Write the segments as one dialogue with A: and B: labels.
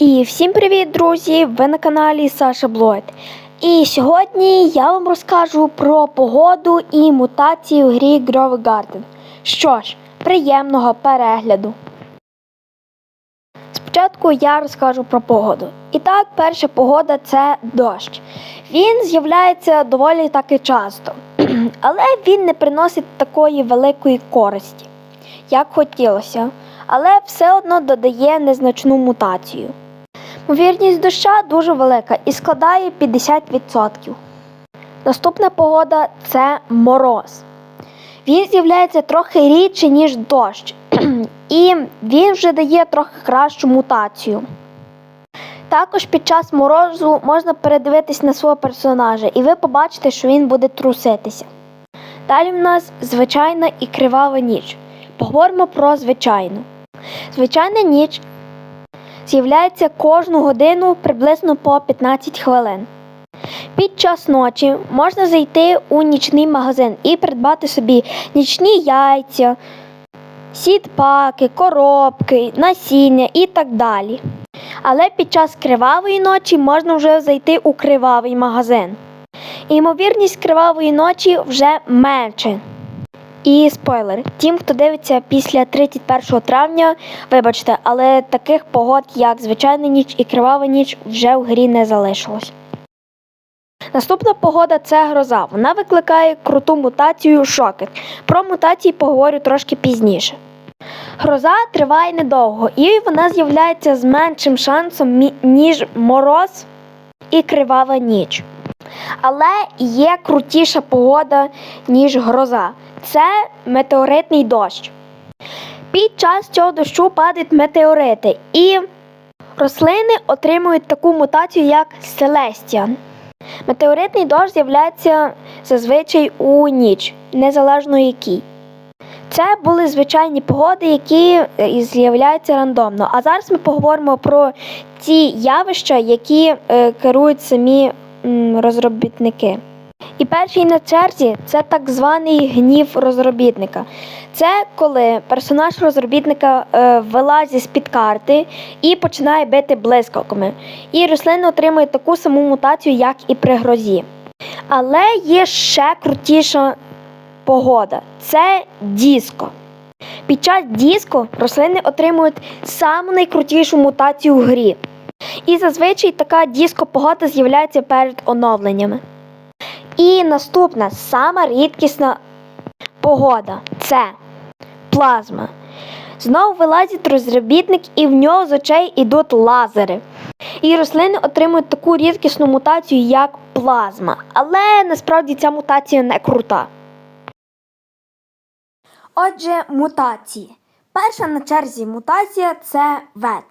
A: І всім привіт, друзі! Ви на каналі Саша Блойд. І сьогодні я вам розкажу про погоду і мутації в грі Grove Garden. Що ж, приємного перегляду. Спочатку я розкажу про погоду. І так, перша погода це дощ. Він з'являється доволі таки часто, але він не приносить такої великої користі, як хотілося, але все одно додає незначну мутацію. Ймовірність доща дуже велика і складає 50%. Наступна погода це мороз. Він з'являється трохи рідше, ніж дощ, і він вже дає трохи кращу мутацію. Також під час морозу можна передивитись на свого персонажа, і ви побачите, що він буде труситися. Далі в нас звичайна і кривава ніч. Поговоримо про звичайну. Звичайна ніч з'являється кожну годину приблизно по 15 хвилин. Під час ночі можна зайти у нічний магазин і придбати собі нічні яйця, сітпаки, коробки, насіння і так далі. Але під час кривавої ночі можна вже зайти у кривавий магазин. І ймовірність кривавої ночі вже менше. І спойлер, тим, хто дивиться після 31 травня, вибачте, але таких погод, як звичайна ніч і кривава ніч, вже в грі не залишилось. Наступна погода це гроза. Вона викликає круту мутацію шокер. Про мутації поговорю трошки пізніше. Гроза триває недовго і вона з'являється з меншим шансом, ніж мороз і кривава ніч. Але є крутіша погода, ніж гроза. Це метеоритний дощ. Під час цього дощу падають метеорити, і рослини отримують таку мутацію, як Селестіан. Метеоритний дощ з'являється зазвичай у ніч, незалежно якій. Це були звичайні погоди, які е, з'являються рандомно. А зараз ми поговоримо про ті явища, які е, керують самі розробітники. І перший на черзі це так званий гнів розробітника. Це коли персонаж розробітника е, вилазить з-під карти і починає бити блискавками. І рослини отримують таку саму мутацію, як і при грозі. Але є ще крутіша погода це диско. Під час диско рослини отримують саму найкрутішу мутацію в грі. І зазвичай така диско погода з'являється перед оновленнями. І наступна сама рідкісна погода це плазма. Знову вилазить розробітник, і в нього з очей ідуть лазери. І рослини отримують таку рідкісну мутацію, як плазма. Але насправді ця мутація не крута. Отже, мутації. Перша на черзі мутація це вет.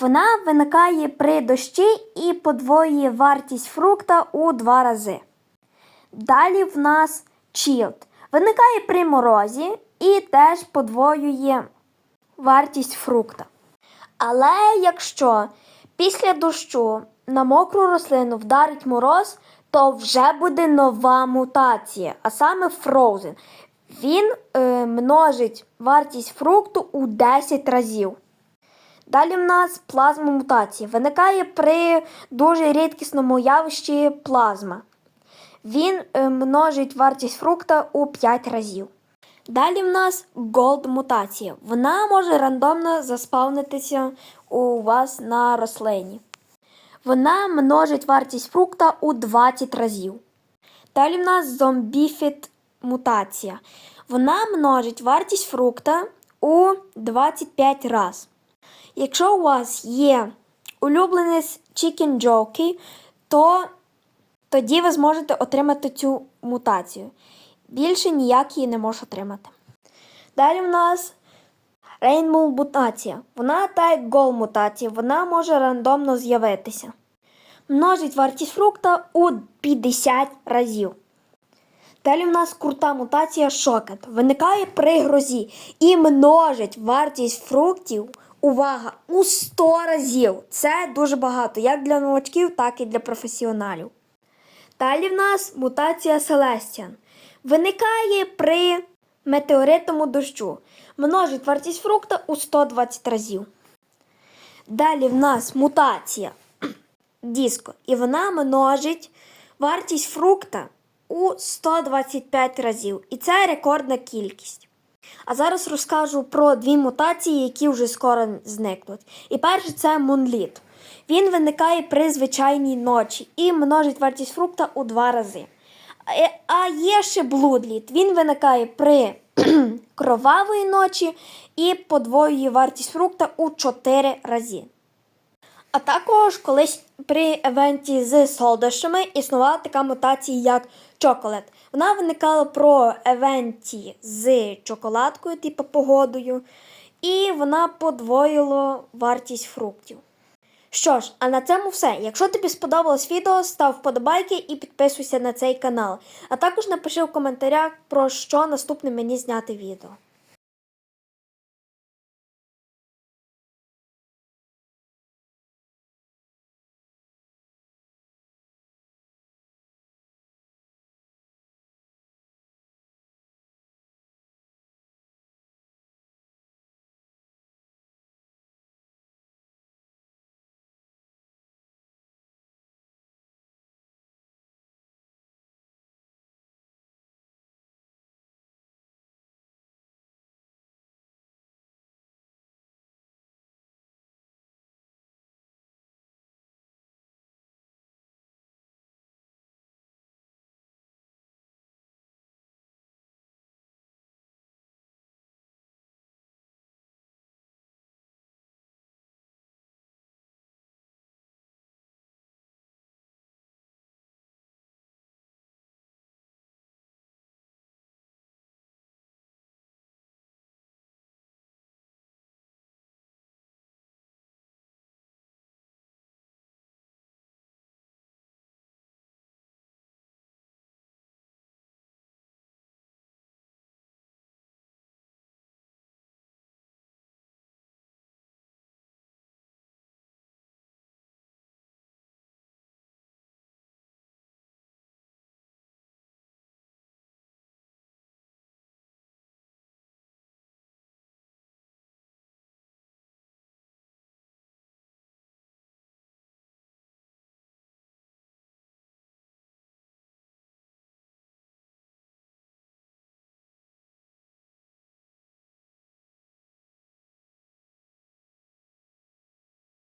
A: Вона виникає при дощі і подвоює вартість фрукта у два рази. Далі в нас чілд. Виникає при морозі і теж подвоює вартість фрукта. Але якщо після дощу на мокру рослину вдарить мороз, то вже буде нова мутація, а саме Frozen. Він е, множить вартість фрукту у 10 разів. Далі в нас плазма мутації. Виникає при дуже рідкісному явищі плазма. Він е, множить вартість фрукта у 5 разів. Далі в нас Gold мутація. Вона може рандомно заспавнитися у вас на рослині. Вона множить вартість фрукта у 20 разів. Далі в нас зомбіфіт мутація. Вона множить вартість фрукта у 25 раз. Якщо у вас є улюбленець Chicken Jockey, то тоді ви зможете отримати цю мутацію. Більше ніяк її не можеш отримати. Далі в нас Rainbow мутація. Вона та як гол мутація, вона може рандомно з'явитися. Множить вартість фрукта у 50 разів. Далі в нас крута мутація шокет. Виникає при грозі і множить вартість фруктів. Увага! У 100 разів. Це дуже багато, як для новачків, так і для професіоналів. Далі в нас мутація Селестіан. Виникає при метеоритному дощу. Множить вартість фрукта у 120 разів. Далі в нас мутація диско. І вона множить вартість фрукта у 125 разів. І це рекордна кількість. А зараз розкажу про дві мутації, які вже скоро зникнуть. І перше це мунліт. Він виникає при звичайній ночі і множить вартість фрукта у два рази. Е, А є ще блудліт. Він виникає при кровавої ночі і подвоює вартість фрукта у 4 рази. А також колись при евенті з солодощами існувала така мутація, як чоколад. Вона виникала про евенті з чоколадкою, типу погодою, і вона подвоїла вартість фруктів. Що ж, а на цьому все. Якщо тобі сподобалось відео, став вподобайки і підписуйся на цей канал. А також напиши в коментарях, про що наступне мені зняти відео.